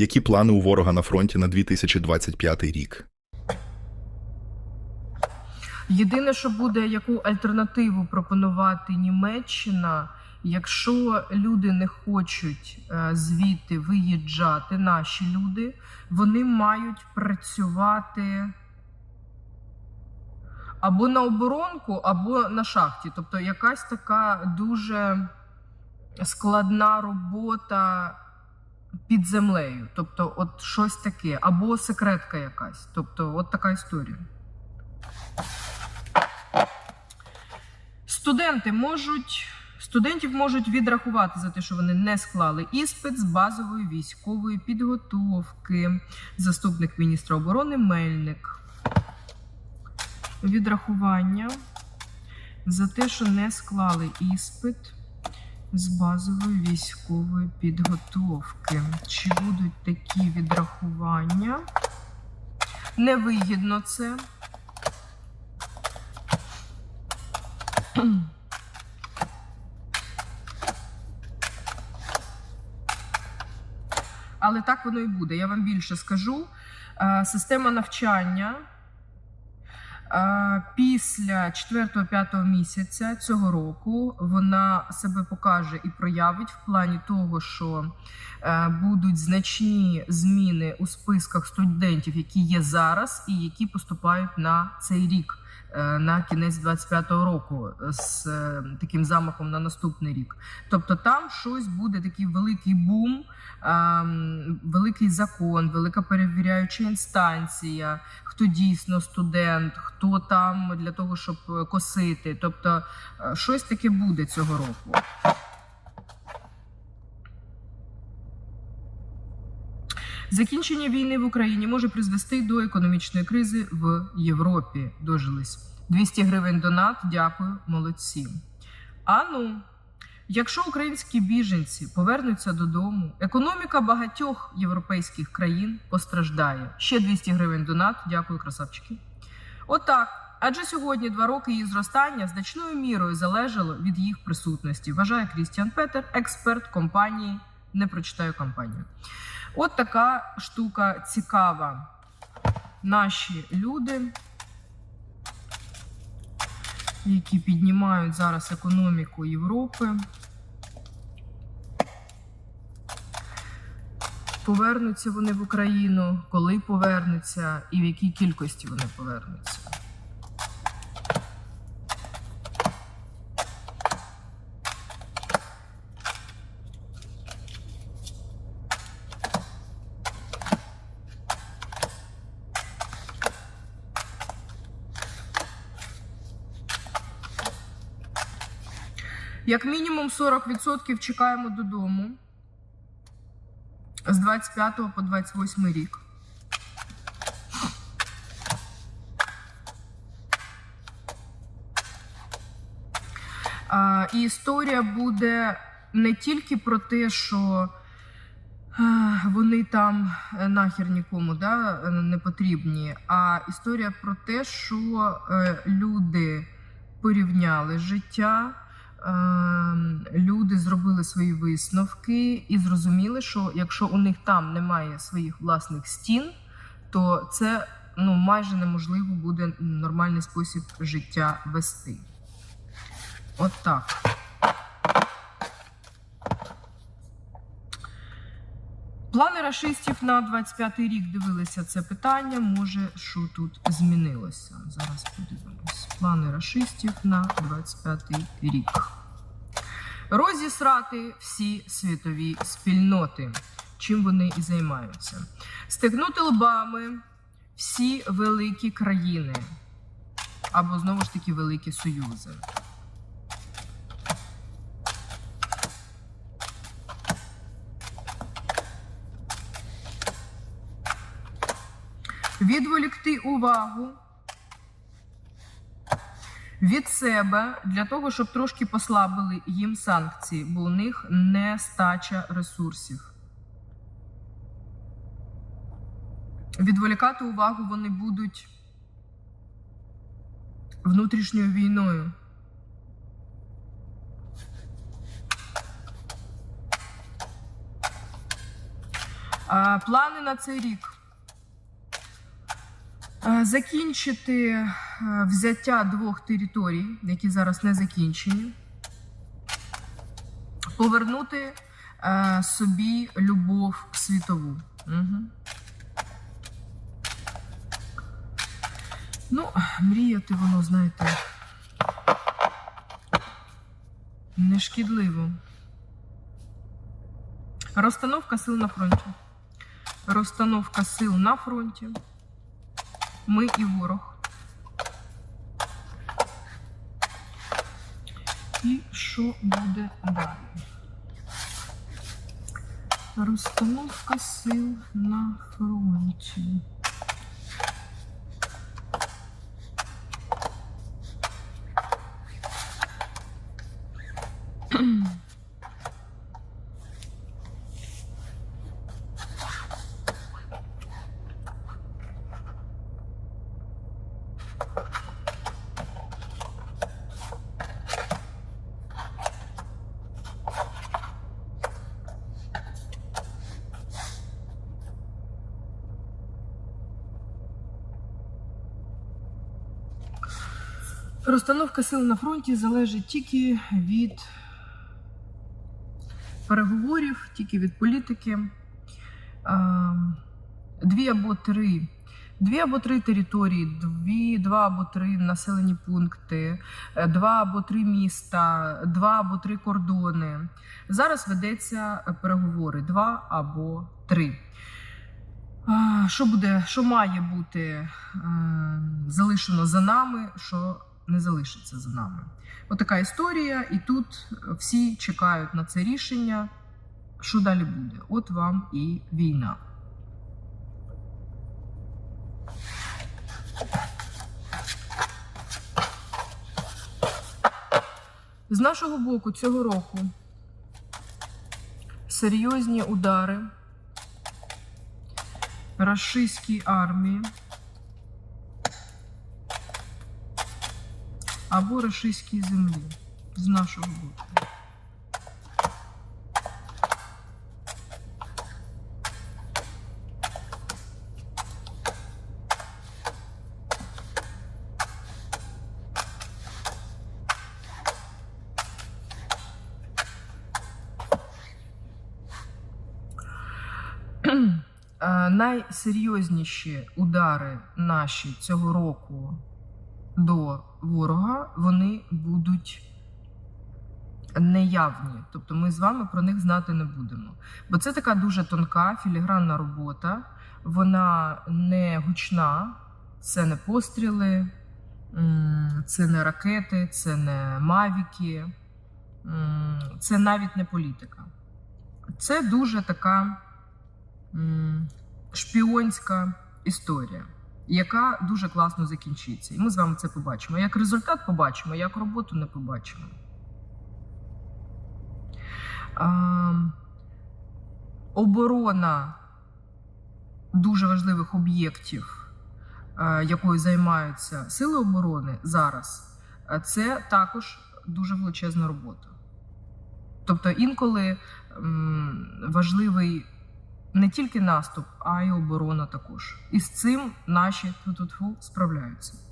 Які плани у ворога на фронті на 2025 рік? Єдине, що буде, яку альтернативу пропонувати Німеччина, якщо люди не хочуть е, звідти виїжджати, наші люди, вони мають працювати або на оборонку, або на шахті. Тобто якась така дуже складна робота під землею. Тобто, от щось таке, або секретка якась. Тобто, от така історія. Студенти можуть студентів можуть відрахувати за те, що вони не склали іспит з базової військової підготовки. Заступник міністра оборони Мельник. Відрахування за те, що не склали іспит з базової військової підготовки. Чи будуть такі відрахування? Невигідно це. Але так воно і буде. Я вам більше скажу. Е, Система навчання після 4-5 місяця цього року вона себе покаже і проявить в плані того, що е, будуть значні зміни у списках студентів, які є зараз, і які поступають на цей рік. Е, На кінець 25-го року з е, таким замахом на наступний рік. Тобто там щось буде такий великий бум, ем, великий закон, велика перевіряюча інстанція, хто дійсно студент, хто там для того, щоб е, косити. Тобто е, щось таке буде цього року. Закінчення війни в Україні може призвести до економічної кризи в Європі. Дожились 200 гривень донат. Дякую, молодці. А ну, якщо українські біженці повернуться додому, економіка багатьох європейських країн постраждає. Ще 200 гривень донат. Дякую, красавчики. Отак. Адже сьогодні два роки її зростання значною мірою залежало від їх присутності. Вважає Крістіан Петер, експерт компанії. Не прочитаю компанію. От така штука цікава. Наші люди, які піднімають зараз економіку Європи, повернуться вони в Україну, коли повернуться і в якій кількості вони повернуться. Як мінімум 40% чекаємо додому з 25 по 28 рік. І історія буде не тільки про те, що вони там е, нахер нікому да, не потрібні, а історія про те, що е, люди порівняли життя. Ем, Люди зробили свої висновки і зрозуміли, що якщо у них там немає своїх власних стін, то це ну, майже неможливо буде нормальний спосіб життя вести. От так. Плани рашистів на 25-й рік дивилися це питання. Може, що тут змінилося? Зараз подивимось. Плани рашистів на 25-й рік. Розісрати всі світові спільноти. Чим вони і займаються. Стегнути лбами всі великі країни. Або знову ж таки великі союзи. Відволікти увагу від себе для того, щоб трошки послабили їм санкції, бо у них нестача ресурсів. Відволікати увагу вони будуть внутрішньою війною. Плани на цей рік. Е, Закінчити е, взяття двох територій, які зараз не закінчені. Повернути е, собі любов світову. Угу. Ну, мріяти воно, знаєте, нешкідливо. Розстановка сил на фронті. Розстановка сил на фронті. Ми і ворог. І що буде далі? Розстановка сил на фронті. Розстановка сил на фронті залежить тільки від переговорів, тільки від політики. Дві або три. Дві або три території, дві, два або три населені пункти, е, два або три міста, два або три кордони. Зараз ведеться переговори два або три. Що буде, що має бути е, залишено за нами, що не залишиться за нами. Отака історія, і тут всі чекають на це рішення. Що далі буде? От вам і війна. З нашого боку цього року серйозні удари рашистській армії або рашистській землі з нашого боку. Е, Найсерйозніші удари наші цього року до ворога вони будуть неявні. Тобто ми з вами про них знати не будемо. Бо це така дуже тонка філігранна робота, вона не гучна, це не постріли, це не ракети, це не мавіки, це навіть не політика. Це дуже така шпіонська історія, яка дуже класно закінчиться. І ми з вами це побачимо. Як результат побачимо, як роботу не побачимо. А, оборона дуже важливих об'єктів, якою займаються сили оборони зараз, це також дуже величезна робота. Тобто інколи важливий не тільки наступ, а й оборона також. І з цим наші тфу-тфу-тфу справляються.